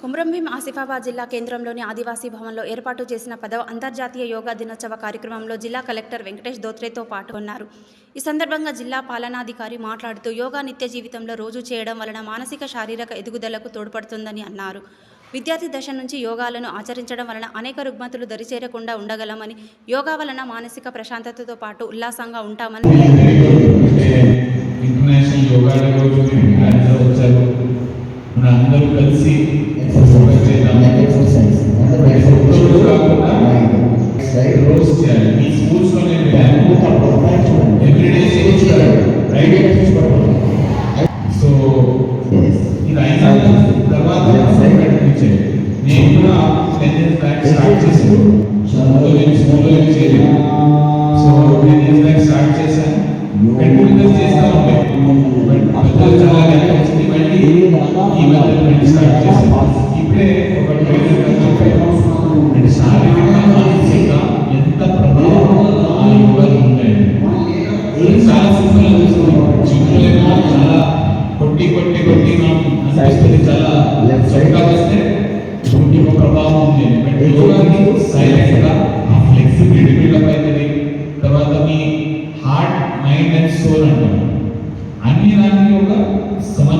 కుమ్రంభీం ఆసిఫాబాద్ జిల్లా కేంద్రంలోని ఆదివాసీ భవన్లో ఏర్పాటు చేసిన పదవ అంతర్జాతీయ యోగా దినోత్సవ కార్యక్రమంలో జిల్లా కలెక్టర్ వెంకటేష్ దోత్రేతో పాల్గొన్నారు ఈ సందర్భంగా జిల్లా పాలనాధికారి మాట్లాడుతూ యోగా నిత్య జీవితంలో రోజు చేయడం వలన మానసిక శారీరక ఎదుగుదలకు తోడ్పడుతుందని అన్నారు. విద్యార్థి దశ నుంచి యోగాలను ఆచరించడం వలన అనేక రుగ్మతులు దరిచేరకుండా ఉండగలమని యోగా వలన మానసిక ప్రశాంతతతో పాటు ఉల్లాసంగా ఉంటామని మన అందరూ కలిసి ఫోకస్ చేద్దాం ఒక్కరోజు కాకుండా రోజు చేయాలి మీ స్కూల్స్ లోనే ఎవ్రీడే చేయించాలి రైట్ సో ఇది అయిన తర్వాత ప్రయత్నించండి నేను కూడా టెన్ ఇయర్స్ బ్యాక్ స్టార్ట్ చేశాను చాలా కొట్టి కొట్టి కొట్టి నాకు అనిపిస్తుంది చాలా. చక్కగా వస్తే ఒక ప్రభావం ఉంది. బట్ యోగాకి సైలెంట్గా ఆ ఫ్లెక్సిబిలిటీ బిల్డప్ అవుతుంది తర్వాత మీ హార్ట్ మైండ్ అండ్ సోల్ అంటాం. అన్ని దానికి ఒక సమన్వయంగా